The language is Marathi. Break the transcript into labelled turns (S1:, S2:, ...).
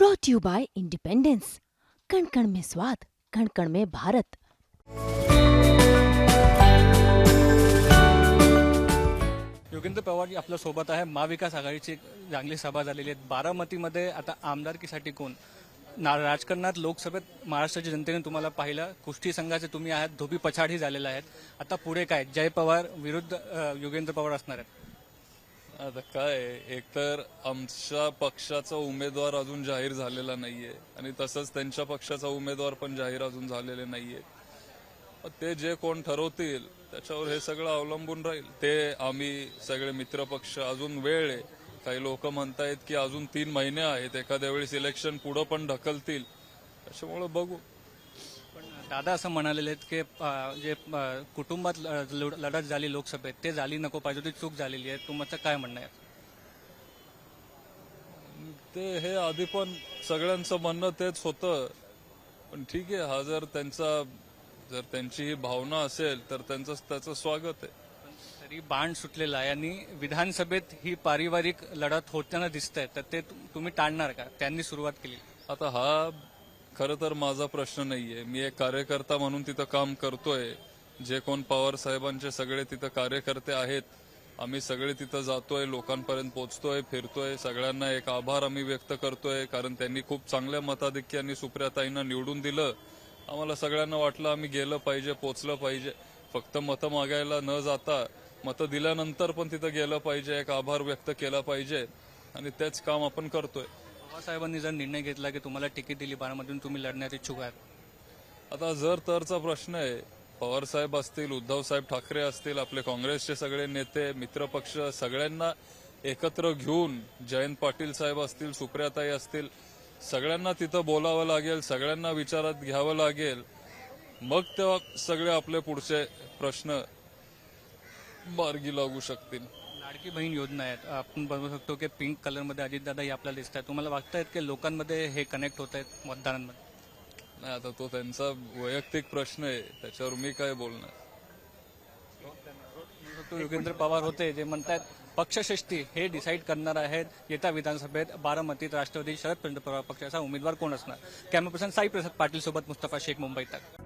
S1: ब्रॉट यू बाय इंडिपेंडेंस कण कण में स्वाद कण कण में भारत
S2: योगेंद्र पवार जी आपल्यासोबत आहे. महाविकास आघाडीची एक चांगली सभा झालेली आहे. बारामतीमध्ये आता आमदारकीसाठी कोण? ना राजकारणात लोकसभेत महाराष्ट्राच्या जनतेने तुम्हाला पाहिलं. कुष्टी संघाचे तुम्ही आहात. धोबी पछाडही झालेला आहेत आता पुढे काय? जय पवार विरुद्ध योगेंद्र पवार असणार आहेत.
S3: आता काय आहे, एकतर आमच्या पक्षाचा उमेदवार अजून जाहीर झालेला नाहीये आणि तसंच त्यांच्या पक्षाचा उमेदवार पण जाहीर अजून झालेले नाहीये मग ते जे कोण ठरवतील त्याच्यावर हे सगळं अवलंबून राहील. ते आम्ही सगळे मित्रपक्ष अजून वेळ आहे. काही लोक म्हणतायत की अजून तीन महिने आहेत. एखाद्या वेळेस इलेक्शन पुढं पण ढकलतील. त्याच्यामुळे बघू.
S2: दादा असं म्हणालेले आहेत की अ, जे अ, कुटुंबात ल- लढ- लढत झाली लोकसभेत ते झाली नको पाहिजे ती चूक झालेली आहे. तुमचं काय म्हणणं आहे?
S3: ते हे आधी पण सगळ्यांचं म्हणणं तेच होतं. पण ठीक आहे हा जर त्यांचा जर त्यांची ही भावना असेल तर त्यांचं त्याचं स्वागत आहे.
S2: तरी बाण सुटलेला आहे आणि विधानसभेत ही पारिवारिक लढत होताना दिसत आहे तर ते तु- तुम्ही टाळणार का? त्यांनी सुरुवात केली.
S3: आता हा खरं तर माझा प्रश्न नाहीये. मी एक कार्यकर्ता म्हणून तिथं काम करतोय. जे कोण पवार साहेबांचे सगळे तिथं कार्यकर्ते आहेत. आम्ही सगळे तिथं जातोय लोकांपर्यंत पोहोचतोय फिरतोय. सगळ्यांना एक आभार आम्ही व्यक्त करतोय. कारण त्यांनी खूप चांगल्या मताधिक्याने सुप्रियाताईंना निवडून दिलं. आम्हाला सगळ्यांना वाटलं आम्ही गेलं पाहिजे पोचलं पाहिजे. फक्त मतं मागायला न जाता मतं दिल्यानंतर पण तिथं गेलं पाहिजे. एक आभार व्यक्त केला पाहिजे. आणि तेच काम आपण करतोय.
S2: बाबासाहेबांनी जर निर्णय घेतला की तुम्हाला तिकीट दिली बारामधून तुम्ही लढण्यात इच्छुक आहात.
S3: आता जर तरचा प्रश्न आहे पवार साहेब असतील उद्धवसाहेब ठाकरे असतील आपले काँग्रेसचे सगळे नेते मित्रपक्ष सगळ्यांना एकत्र घेऊन जयंत पाटील साहेब असतील सुप्रियाताई असतील सगळ्यांना तिथं बोलावं लागेल सगळ्यांना विचारात घ्यावं लागेल मग तेव्हा सगळे आपले पुढचे प्रश्न मार्गी लागू शकतील.
S2: लाडकी बहीण योजना आहेत. आपण बघू शकतो की पिंक कलरमध्ये अजितदादा हे आपल्याला दिसत आहेत तुम्हाला वाटतं की लोकांमध्ये हे कनेक्ट होत आहेत मतदारांमध्ये?
S3: नाही आता तो त्यांचा वैयक्तिक प्रश्न आहे. त्याच्यावर मी काय बोलणार?
S2: तो योगेंद्र पवार होते जे म्हणतात पक्षश्रेष्ठी हे डिसाईड करणार आहेत येत्या विधानसभेत बारामतीत राष्ट्रवादी शरद चंद्र पवार पक्षाचा उमेदवार कोण असणार? कॅमेरा पर्सन साई प्रसाद पाटील सोबत मुस्तफा शेख मुंबई तक.